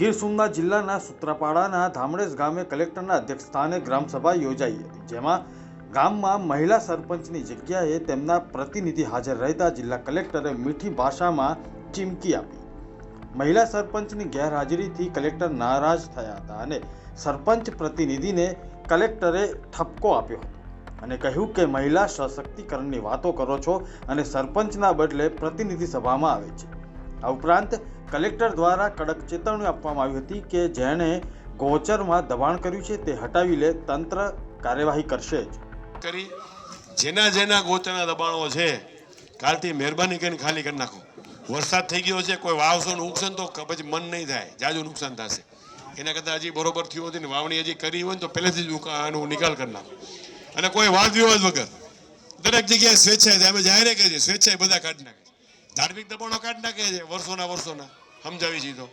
ગીર સોમનાથ જિલ્લાના સૂત્રાપાડાના ધામણેજ ગામે કલેક્ટરના અધ્યક્ષસ્થાને ગ્રામસભા યોજાઈ હતી, જેમાં ગામમાં મહિલા સરપંચની જગ્યાએ તેમના પ્રતિનિધિ હાજર રહેતા જિલ્લા કલેક્ટરે મીઠી ભાષામાં ચીમકી આપી. મહિલા સરપંચની ગેરહાજરીથી કલેક્ટર નારાજ થયા હતા અને સરપંચ પ્રતિનિધિને કલેક્ટરે ઠપકો આપ્યો હતો અને કહ્યું કે, મહિલા સશક્તિકરણની વાતો કરો છો અને સરપંચના બદલે પ્રતિનિધિ સભામાં આવે છે. આ ઉપરાંત કલેક્ટર દ્વારા કડક ચેતવણી આપવામાં આવી હતી કે જેણે ગોચરમાં દબાણ કર્યું છે તે હટાવી લે, તંત્ર કાર્યવાહી કરશે જ. કરી, જેના જેના ગોચરના દબાણો છે, કાલથી મહેરબાની કરીને ખાલી કરી નાખો. વરસાદ થઈ ગયો છે, કોઈ વાવશો ને ઉગશે તો પછી મન નહીં થાય, જાજુ નુકસાન થશે. એના કરતાં હજી બરોબર થયું હતું ને વાવણી હજી કરી હોય ને તો પહેલેથી જ આનો નિકાલ કરી નાખો. અને કોઈ વાદ વિવાદ વગર. દરેક જગ્યાએ સ્વેચ્છાએ. અમે જાહેર કરીએ છીએ, સ્વેચ્છાએ બધા કાઢી નાખે. ધાર્મિક દબાણો કાઢી નાખે છે, વર્ષોના વર્ષોના. સમજાવી છીએ તો.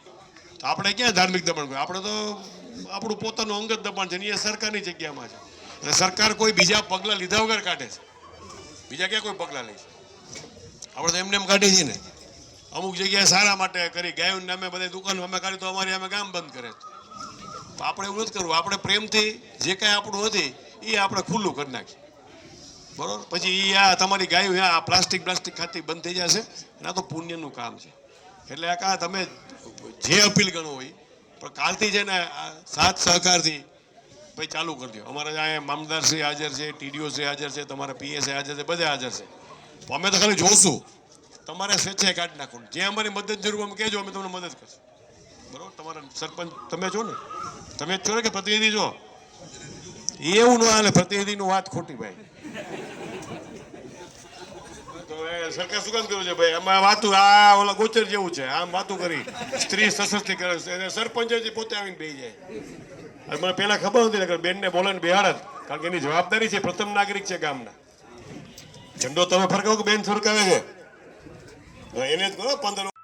આપણે ક્યાં ધાર્મિક દબાણ કોઈ આપણે તો આપણું પોતાનું અંગત દબાણ છે એ સરકારની જગ્યામાં છે. અને સરકાર કોઈ બીજા પગલાં લીધા વગર કાઢે છે. બીજા ક્યાં કોઈ પગલાં લે છે? આપણે તો એમને એમ કાઢીએ છીએ ને. અમુક જગ્યાએ સારા માટે કરી ગાયું નામે બધા દુકાન અમે કાઢી, તો અમારી અમે ગામ બંધ કરે આપણે એવું નથી કરવું. આપણે પ્રેમથી જે કાંઈ આપણું હતી, એ આપણે ખુલ્લું કરી નાખીએ. બરોબર? પછી એ આ તમારી ગાયું આ પ્લાસ્ટિક પ્લાસ્ટિક ખાતી બંધ થઈ જશે. આ તો પુણ્યનું કામ છે. એટલે આ કા તમે જે અપીલ ગણો હોય, પણ કાલથી છે ને સાથ સહકારથી ભાઈ ચાલુ કરજો અમારે અહીંયા મામદાર શ્રી હાજર છે, ટીડીઓ શ્રી હાજર છે, તમારા પીએસએ હાજર છે, બધા હાજર છે. અમે તો ખાલી જોશું. તમારે સ્વેચ્છાએ કાઢી નાખો. જે અમારી મદદ જરૂર અમે કહેજો, અમે તમને મદદ કરશું. બરાબર? તમારા સરપંચ, તમે છો ને? તમે જ છો ને કે પ્રતિનિધિ છો? એવું ન હાલે, પ્રતિનિધિનું વાત ખોટી ભાઈ તો એ સરકાર શું કામ કર્યું છે ભાઈ? આમાં વાતું, આ ઓલા ગોચર જેવું છે, આમ વાતું કરી. સ્ત્રી સશક્તિકરણ એને સરપંચ પોતે આવીને બે જાય. અને મને પહેલાં ખબર હતી ને બોલે બેનને બોલાવીને બેહાડત કારણ કે એની જવાબદારી છે, પ્રથમ નાગરિક છે ગામના. ઝંડો તમે ફરકાવો કે બેન ફરકાવે છે? એને જ કહો, પંદર